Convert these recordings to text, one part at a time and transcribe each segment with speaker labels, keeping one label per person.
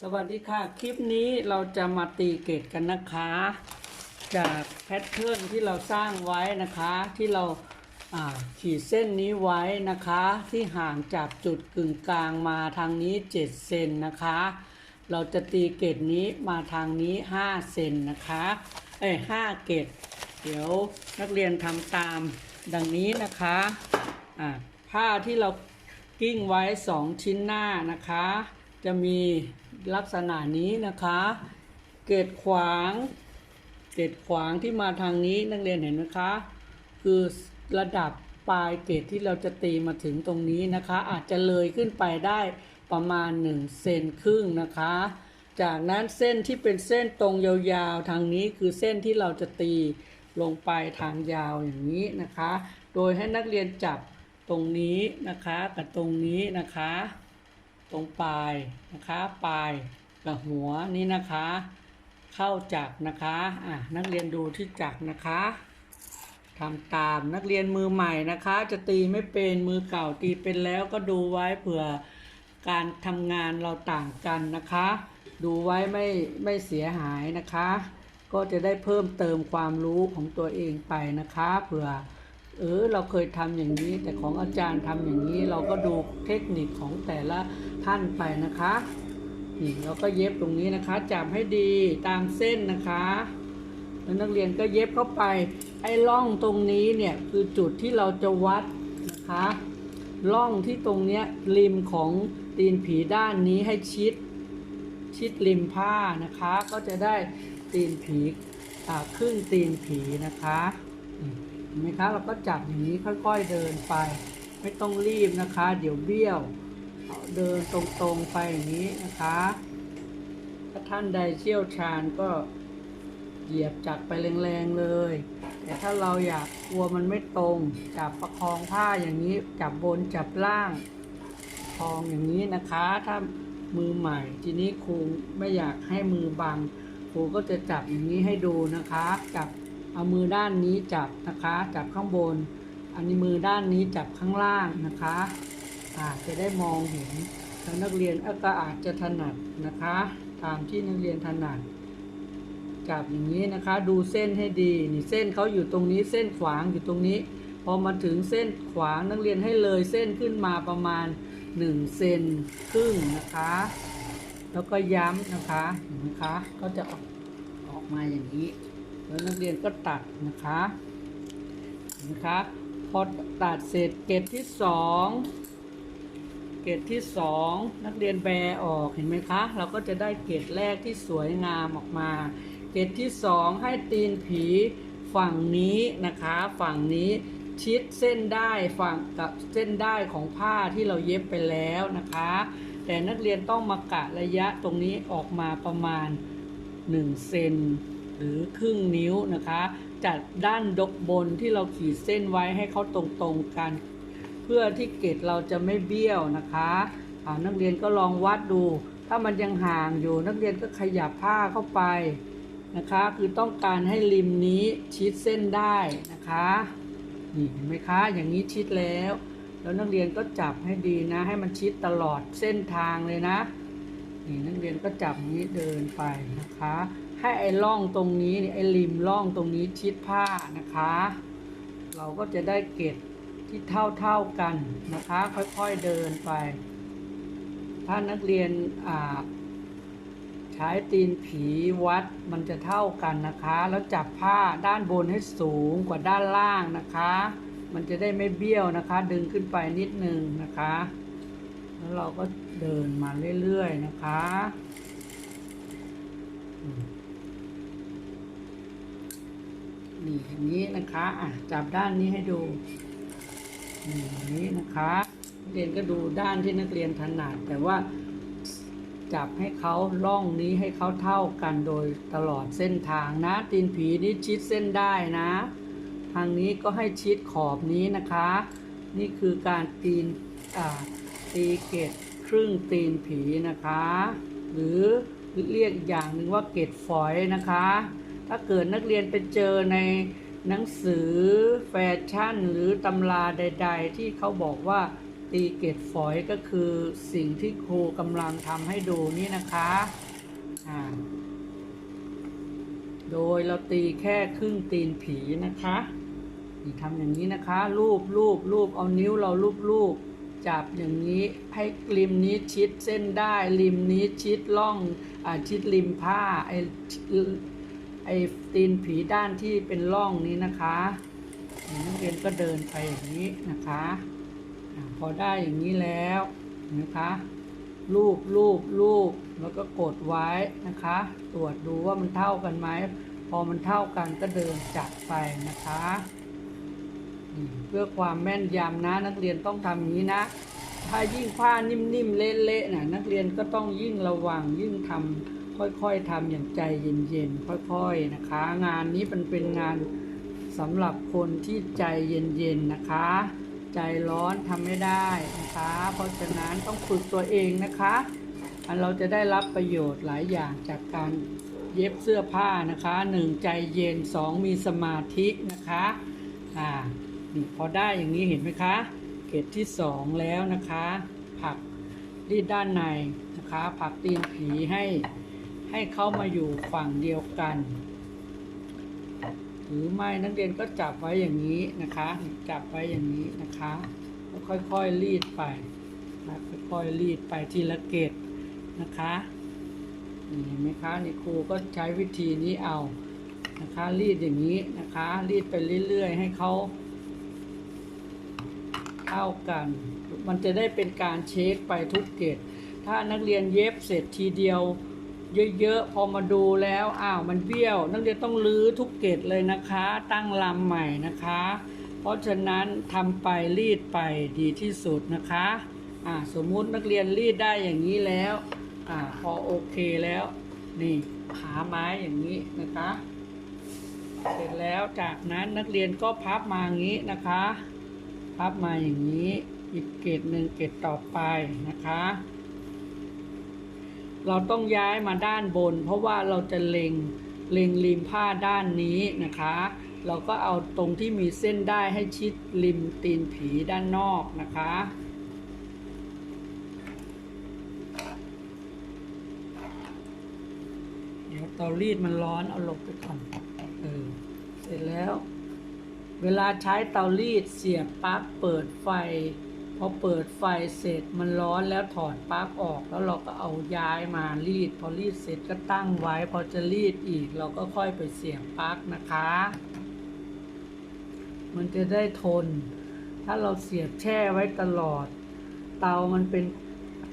Speaker 1: สวัสดีค่ะ คลิปนี้เราจะมาตีเกตกันนะคะ จากแพทเทิร์นที่เราสร้างไว้นะคะ ที่เราขีดเส้นนี้ไว้นะคะ ที่ห่างจากจุดกึ่งกลางมาทางนี้ 7 เซนนะคะ เราจะตีเกตนี้มาทางนี้ 5 เซนนะคะ เอ้ย5เกตเดี๋ยวนักเรียนทำตามดังนี้นะคะอ่าผ้าที่เรากิ้งไว้ 2 ชิ้นหน้านะคะ จะมี ลักษณะนี้นะคะ เกตขวาง เกตขวางที่มาทางนี้นักเรียนเห็นไหมคะ คือระดับปลายเกตที่เราจะตีมาถึงตรงนี้นะคะ อาจจะเลยขึ้นไปได้ประมาณ1เซนครึ่งนะคะ จากนั้นเส้นที่เป็นเส้นตรงยาวๆ ทางนี้คือเส้นที่เราจะตีลงไปทางยาวอย่างนี้นะคะ โดยให้นักเรียนจับตรงนี้นะคะกับตรงนี้นะคะ ตรงปลายนะคะปลายกับหัวนี่นะคะ เข้าจักรนะคะอะนักเรียนดูที่จักรนะคะทำตามนักเรียนมือใหม่นะคะ จะตีไม่เป็นมือเก่าตีเป็นแล้วก็ดูไว้เผื่อการทำงานเราต่างกันนะคะ ดูไว้ไม่ไม่เสียหายนะคะ ก็จะได้เพิ่มเติมความรู้ของตัวเองไปนะคะ เผื่อ เออเราเคยทำอย่างนี้ แต่ของอาจารย์ทำอย่างนี้เราก็ดูเทคนิคของแต่ละท่านไปนะคะนี่เราก็เย็บตรงนี้นะคะจับให้ดีตามเส้นนะคะ แล้วนักเรียนก็เย็บเข้าไป ไอ้ร่องตรงนี้เนี่ยคือจุดที่เราจะวัดนะคะร่องที่ตรงเนี้ยริมของตีนผีด้านนี้ให้ชิด ชิดริมผ้านะคะ ก็จะได้ตีนผีอ่าครึ่งตีนผีนะคะ ห็นไหมคะเราก็จับอย่างนี้ค่อยๆเดินไป ไม่ต้องรีบนะคะ เดี๋ยวเบี้ยวเดินตรงๆไปอย่างนี้นะคะ ถ้าท่านใดเชี่ยวชาญก็เหยียบจักไปแรงๆเลย แต่ถ้าเราอยากกลัวมันไม่ตรง จับประคองผ้าอย่างนี้ จับบนจับล่างทองอย่างนี้นะคะ ถ้ามือใหม่ ทีนี้ครูไม่อยากให้มือบังครูก็จะจับอย่างนี้ให้ดูนะคะ จับ เอามือด้านนี้จับนะคะจับข้างบน อันนี้มือด้านนี้จับข้างล่างนะคะอาจจะได้มองเห็นแล้วนักเรียนก็อาจจะถนัดนะคะตามที่นักเรียนถนัดจับอย่างนี้นะคะ ดูเส้นให้ดีนี่เส้นเขาอยู่ตรงนี้เส้นขวางอยู่ตรงนี้ พอมาถึงเส้นขวางนักเรียนให้เลยเส้นขึ้นมาประมาณ1เซนครึ่งนะคะ แล้วก็ย้ำนะคะเห็นไหมคะก็จะออกออกมาอย่างนี้ แล้วนักเรียนก็ตัดนะคะเห็นไหมคะพอตัดเสร็จเกรดที่สองเกรดที่สองนักเรียนแบออกเห็นไหมคะ เราก็จะได้เกรดแรกที่สวยงามออกมา เกรดที่สองให้ตีนผีฝั่งนี้นะคะ ฝั่งนี้ชิดเส้นได้ฝั่งกับเส้นได้ของผ้าที่เราเย็บไปแล้วนะคะ แต่นักเรียนต้องมากะระยะตรงนี้ออกมาประมาณ1เซน หรือครึ่งนิ้วนะคะ จัดด้านดกบนที่เราขีดเส้นไว้ให้เขาตรงๆกัน เพื่อที่เกตเราจะไม่เบี้ยวนะคะนักเรียนก็ลองวัดดู ถ้ามันยังห่างอยู่นักเรียนก็ขยับผ้าเข้าไปนะคะ คือต้องการให้ริมนี้ชิดเส้นได้นะคะนี่เห็นไหมคะอย่างนี้ชิดแล้ว แล้วนักเรียนก็จับให้ดีนะ ให้มันชิดตลอดเส้นทางเลยนะนี่นักเรียนก็จับอย่างนี้เดินไปนะคะ ให้ไอ้ร่องตรงนี้นี่ไอ้ริมร่องตรงนี้ชิดผ้านะคะ เราก็จะได้เกตที่เท่าเท่ากันนะคะ ค่อยๆเดินไป ถ้านักเรียนใช้ตีนผีวัดมันจะเท่ากันนะคะ แล้วจับผ้าด้านบนให้สูงกว่าด้านล่างนะคะ มันจะได้ไม่เบี้ยวนะคะ ดึงขึ้นไปนิดนึงนะคะ แล้วเราก็เดินมาเรื่อยๆนะคะอืม นี่อย่างนี้นะคะอะจับด้านนี้ให้ดูนี่อย่างนี้นะคะนักเรียนก็ดูด้านที่นักเรียนถนัดแต่ว่าจับให้เขาล่องนี้ให้เขาเท่ากันโดยตลอดเส้นทางนะ ตีนผีนี่ชิดเส้นได้นะ ทางนี้ก็ให้ชิดขอบนี้นะคะ นี่คือการตีนตีเกตครึ่งตีนผีนะคะ หรือเรียกอีกอย่างหนึ่งว่าเกตฝอยนะคะ ถ้าเกิดนักเรียนไปเจอในหนังสือแฟชั่น หรือตำราใด ๆ ที่เขาบอกว่าตีเกตฝอยก็คือสิ่งที่ครูกำลังทำให้ดูนี่นะคะอ่าโดยเราตีแค่ครึ่งตีนผีนะคะนี่ทำอย่างนี้นะคะ รูปรูปรูปเอานิ้วเรารูปรูปจับอย่างนี้ให้ริมนี้ชิดเส้นได้ริมนี้ชิดล่องอชิดริมผ้าไอ ไอตีนผีด้านที่เป็นร่องนี้นะคะนักเรียนก็เดินไปอย่างนี้นะคะพอได้อย่างนี้แล้วนะคะรูปรูปรูปแล้วก็กดไว้นะคะ ตรวจดูว่ามันเท่ากันไหมพอมันเท่ากันก็เดินจับไปนะคะเพื่อความแม่นยำนะนักเรียนต้องทำอย่างนี้นะ ถ้ายิ่งผ้านิ่มๆเละๆนะนักเรียนก็ต้องยิ่งระวังยิ่งทำ ค่อยๆทำอย่างใจเย็นๆค่อยๆนะคะ งานนี้มันเป็นงานสำหรับคนที่ใจเย็นๆนะคะ ใจร้อนทำไม่ได้นะคะ เพราะฉะนั้นต้องฝึกตัวเองนะคะอันเราจะได้รับประโยชน์หลายอย่างจากการเย็บเสื้อผ้านะคะหนึ่งใจเย็นสองมีสมาธินะคะอ่านี่พอได้อย่างนี้เห็นไหมคะเกรดที่สองแล้วนะคะ ผักรีดด้านในนะคะ ผักตีนผีให้ ให้เข้ามาอยู่ฝั่งเดียวกันหรือไม่นักเรียนก็จับไว้อย่างนี้นะคะ จับไว้อย่างนี้นะคะแล้วค่อยๆรีดไปนะค่อยๆรีดไปทีละเกตนะคะนี่เห็นไหมคะนี่ครูก็ใช้วิธีนี้เอานะคะรีดอย่างนี้นะคะ รีดไปเรื่อยๆ ให้เขาเท่ากัน มันจะได้เป็นการเช็คไปทุกเกตถ้านักเรียนเย็บเสร็จทีเดียว เยอะๆ พอมาดูแล้วอ้าวมันเบี้ยว นักเรียนต้องรื้อทุกเกตเลยนะคะ ตั้งลำใหม่นะคะ เพราะฉะนั้นทำไปรีดไปดีที่สุดนะคะอ่าสมมุตินักเรียนรีดได้อย่างนี้แล้วอ่าพอโอเคแล้ว นี่ขาไม้อย่างนี้นะคะ เสร็จแล้วจากนั้นนักเรียนก็พับมาอย่างนี้นะคะ พับมาอย่างนี้อีกเกตหนึ่งเกตต่อไปนะคะ เราต้องย้ายมาด้านบน เพราะว่าเราจะเล็งเล็งริมผ้าด้านนี้นะคะ เราก็เอาตรงที่มีเส้นได้ให้ชิดริมตีนผีด้านนอกนะคะเดี๋ยวเตารีดมันร้อนเอาลงไปก่อนเออเสร็จแล้ว เวลาใช้เตารีดเสียบปลั๊กเปิดไฟ พอเปิดไฟเสร็จมันร้อนแล้วถอดปลั๊กออก แล้วเราก็เอาย้ายมารีด พอรีดเสร็จก็ตั้งไว้ พอจะรีดอีกเราก็ค่อยไปเสียบปลั๊กนะคะ มันจะได้ทน ถ้าเราเสียบแช่ไว้ตลอด เตามันเป็น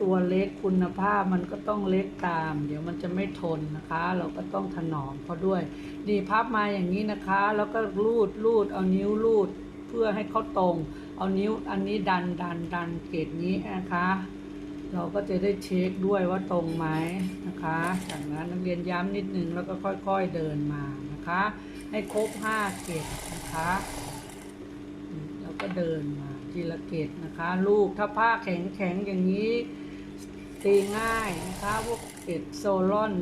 Speaker 1: ตัวเล็กคุณภาพมันก็ต้องเล็กตาม เดี๋ยวมันจะไม่ทนนะคะ เราก็ต้องถนอมเขาด้วย นี่พับมาอย่างนี้นะคะ แล้วก็รูดรูดเอานิ้วรูด เพื่อให้เขาตรง เอานิ้วอันนี้ดันดันดันเกตนี้นะคะ เราก็จะได้เช็คด้วยว่าตรงไหมนะคะ จากนั้นนักเรียนย้ำนิดนึงแล้วก็ค่อยๆเดินมานะคะ ให้ครบห้าเกตนะคะแล้วก็เดินมาทีละเกตนะคะ ลูกถ้าผ้าแข็งๆอย่างนี้ตีง่ายนะคะพวกเกตโซลอน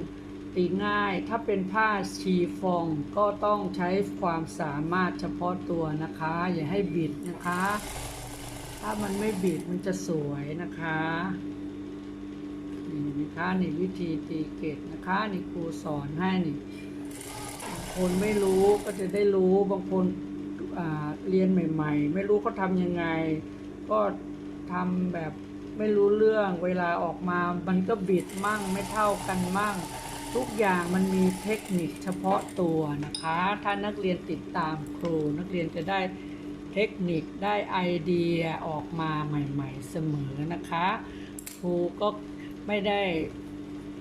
Speaker 1: ตีง่าย ถ้าเป็นผ้าชีฟองก็ต้องใช้ความสามารถเฉพาะตัวนะคะ อย่าให้บิดนะคะ ถ้ามันไม่บิดมันจะสวยนะคะนี่นะคะนี่วิธีตีเกตนะคะนี่ครูสอนให้นี่บางคนไม่รู้ก็จะได้รู้บางคนเรียนใหม่ ๆ ไม่รู้เขาทำยังไง ก็ทำแบบไม่รู้เรื่องเวลาออกมา มันก็บิดมั่งไม่เท่ากันมั่ง ทุกอย่างมันมีเทคนิคเฉพาะตัวนะคะ ถ้านักเรียนติดตามครู นักเรียนจะได้เทคนิคได้ไอเดียออกมาใหม่ๆเสมอนะคะ ครูก็ไม่ได้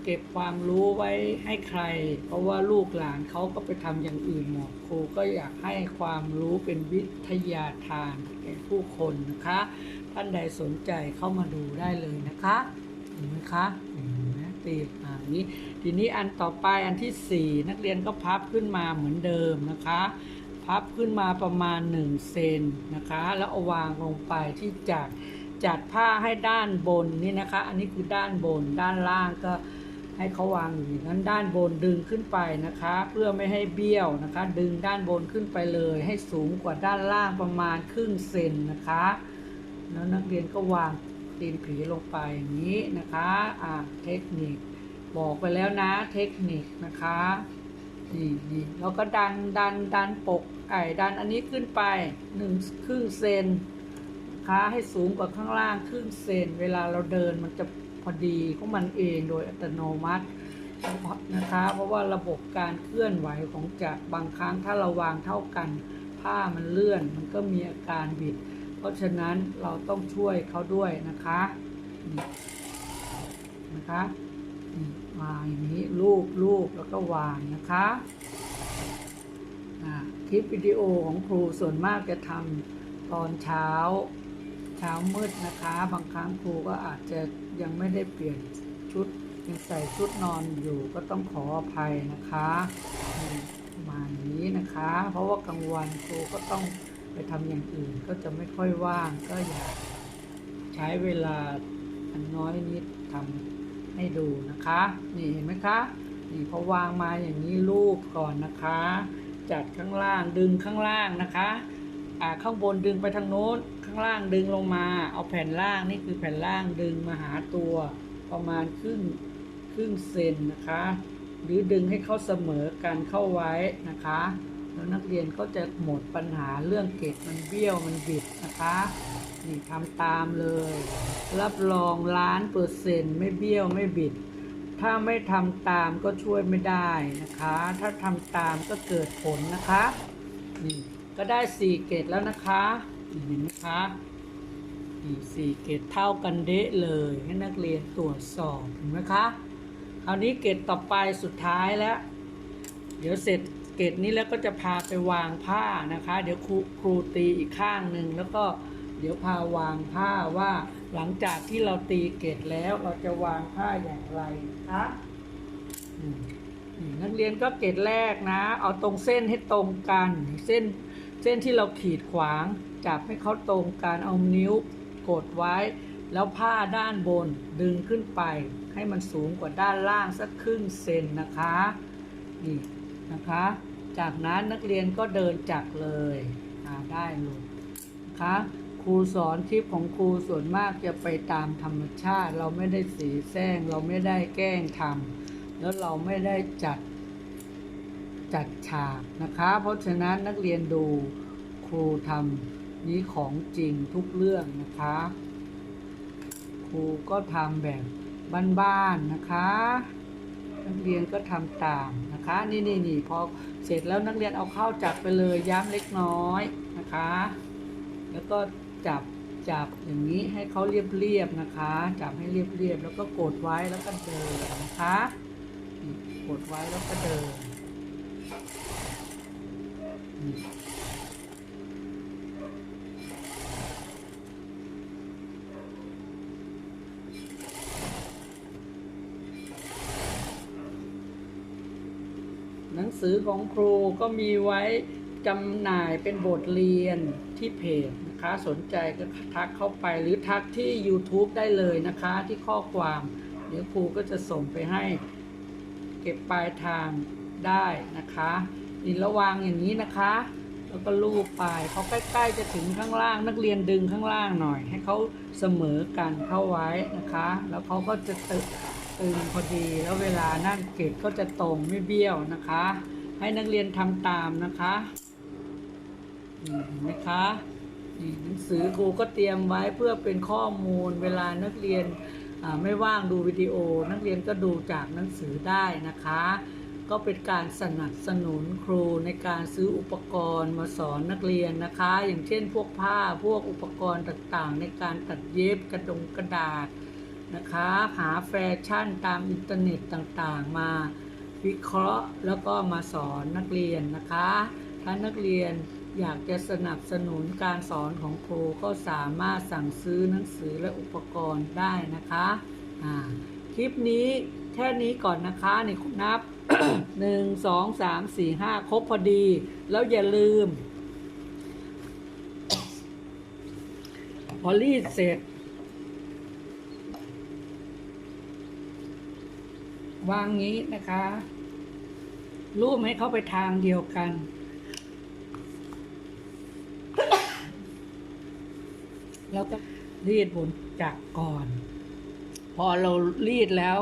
Speaker 1: เก็บความรู้ไว้ให้ใคร เพราะว่าลูกหลานเขาก็ไปทำอย่างอื่นหมดครูก็อยากให้ความรู้เป็นวิทยาทานแก่ผู้คนนะคะ ท่านใดสนใจเข้ามาดูได้เลยนะคะเห็นไหมคะเห็นไหมตีอ่านี้ ทีนี้อันต่อไปอันที่สี่นักเรียนก็พับขึ้นมาเหมือนเดิมนะคะ พับขึ้นมาประมาณ 1 เซนนะคะ แล้วเอาวางลงไปที่จัดจัดผ้าให้ด้านบนนี่นะคะ อันนี้คือด้านบนด้านล่างก็ให้เขาวางอยู่อย่างนั้นด้านบนดึงขึ้นไปนะคะ เพื่อไม่ให้เบี้ยวนะคะ ดึงด้านบนขึ้นไปเลย ให้สูงกว่าด้านล่างประมาณครึ่งเซนนะคะแล้วนักเรียนก็วางตีนผีลงไปอย่างนี้นะคะอ่าเทคนิค บอกไปแล้วนะเทคนิคนะคะนี่นี่แล้วก็ดันดันดันปกไอ้ดันอันนี้ขึ้นไปหนึ่งครึ่งเซนนะคะให้สูงกว่าข้างล่างครึ่งเซนเวลาเราเดินมันจะพอดีของมันเองโดยอัตโนมัตินะคะ เพราะว่าระบบการเคลื่อนไหวของจักรบางครั้งถ้าเราวางเท่ากัน ผ้ามันเลื่อนมันก็มีอาการบิด เพราะฉะนั้นเราต้องช่วยเขาด้วยนะคะนะคะ วางอย่างนี้รูปรูปแล้วก็วางนะคะคลิปวิดีโอของครูส่วนมากจะทำตอนเช้า เช้ามืดนะคะ บางครั้งครูก็อาจจะยังไม่ได้เปลี่ยนชุดยังใส่ชุดนอนอยู่ก็ต้องขออภัยนะคะประมาณนี้นะคะ เพราะว่ากลางวันครูก็ต้องไปทำอย่างอื่นก็จะไม่ค่อยว่างก็อยากใช้เวลาอันน้อยนิดทำ ให้ดูนะคะ นี่เห็นไหมคะนี่พอวางมาอย่างนี้รูปก่อนนะคะ จัดข้างล่างดึงข้างล่างนะคะอ่าข้างบนดึงไปทางโน้นข้างล่างดึงลงมา เอาแผ่นล่างนี่คือแผ่นล่างดึงมาหาตัวประมาณครึ่งครึ่งเซนนะคะ หรือดึงให้เขาเสมอกันเข้าไว้นะคะแล้วนักเรียนก็จะหมดปัญหาเรื่องเกล็ดมันเบี้ยวมันบิดนะคะ นี่ทำตามเลย รับรองล้านเปอร์เซ็นต์ไม่เบี้ยวไม่บิด ถ้าไม่ทำตามก็ช่วยไม่ได้นะคะ ถ้าทำตามก็เกิดผลนะคะนี่ก็ได้สี่เกรดแล้วนะคะเห็นไหมคะนี่สี่เกรดเท่ากันเดะเลยให้นักเรียนตรวจสอบเห็นไหมคะคราวนี้เกรดต่อไปสุดท้ายแล้ว เดี๋ยวเสร็จเกรดนี้แล้วก็จะพาไปวางผ้านะคะ เดี๋ยวครูครูตีอีกข้างหนึ่งแล้วก็ เดี๋ยวพาวางผ้าว่าหลังจากที่เราตีเกรดแล้วเราจะวางผ้าอย่างไรนะคะนักเรียนก็เกรดแรกนะ เอาตรงเส้นให้ตรงกัน เส้นเส้นที่เราขีดขวาง จับให้เขาตรงกันเอานิ้วกดไว้ แล้วผ้าด้านบนดึงขึ้นไป ให้มันสูงกว่าด้านล่างสักครึ่งเซนนะคะนี่นะคะ จากนั้นนักเรียนก็เดินจักรเลยได้เลยนะคะ ครูสอนคลิปของครูส่วนมากจะไปตามธรรมชาติ เราไม่ได้สีแซงเราไม่ได้แกล้งทำแล้วเราไม่ได้จัดจัดฉากนะคะ เพราะฉะนั้นนักเรียนดูครูทำนี้ของจริงทุกเรื่องนะคะ ครูก็ทำแบบบ้านๆนะคะ นักเรียนก็ทำตามนะคะ นี่นี่นี่พอเสร็จแล้วนักเรียนเอาเข้าจับไปเลยย้ำเล็กน้อยนะคะ แล้วก็ จับจับอย่างนี้ให้เขาเรียบๆนะคะ จับให้เรียบๆแล้วก็กดไว้แล้วก็เดินนะคะกดไว้แล้วก็เดินหนังสือของครูก็มีไว้จำหน่ายเป็นบทเรียนที่เพจ คะสนใจก็ทักเข้าไปหรือทักที่ YouTube ได้เลยนะคะที่ข้อความ เดี๋ยวครูก็จะส่งไปให้เก็บปลายทางได้นะคะนี่ระวางอย่างนี้นะคะ แล้วก็ลูบไปเขาใกล้ๆจะถึงข้างล่าง นักเรียนดึงข้างล่างหน่อย ให้เขาเสมอกันเข้าไว้นะคะ แล้วเขาก็จะตึงตึงพอดีแล้วเวลานั่นเกรดก็จะตรงไม่เบี้ยวนะคะ ให้นักเรียนทำตามนะคะนี่เห็นไหมคะ หนังสือครูก็เตรียมไว้เพื่อเป็นข้อมูลเวลานักเรียนไม่ว่างดูวิดีโอ นักเรียนก็ดูจากหนังสือได้นะคะ ก็เป็นการสนับสนุนครูในการซื้ออุปกรณ์มาสอนนักเรียนนะคะ อย่างเช่น พวกผ้าพวกอุปกรณ์ต่างๆ ในการตัดเย็บกระดงกระดาษนะคะหาแฟชั่นตามอินเทอร์เน็ตต่างๆ มาวิเคราะห์แล้วก็มาสอนนักเรียนนะคะ ถ้านักเรียน อยากจะสนับสนุนการสอนของครูก็สามารถสั่งซื้อหนังสือและอุปกรณ์ได้นะคะอ่าคลิปนี้แค่นี้ก่อนนะคะนี่คุณนับ หนึ่งสองสามสี่ห้าครบพอดี แล้วอย่าลืม พอรีดเสร็จ วางงี้นะคะรูปให้เขาไปทางเดียวกัน แล้วก็รีดบนจักก่อน พอเรารีดแล้ว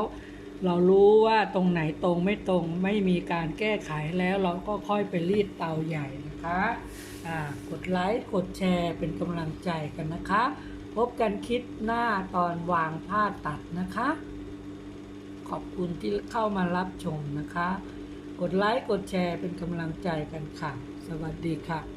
Speaker 1: เรารู้ว่าตรงไหนตรงไม่ตรงไม่มีการแก้ไขแล้วเราก็ค่อยไปรีดเตาใหญ่นะคะกดไลค์กดแชร์เป็นกำลังใจกันนะคะ พบกันคลิปหน้าตอนวางผ้าตัดนะคะ ขอบคุณที่เข้ามารับชมนะคะ กดไลค์กดแชร์เป็นกำลังใจกันค่ะ สวัสดีค่ะ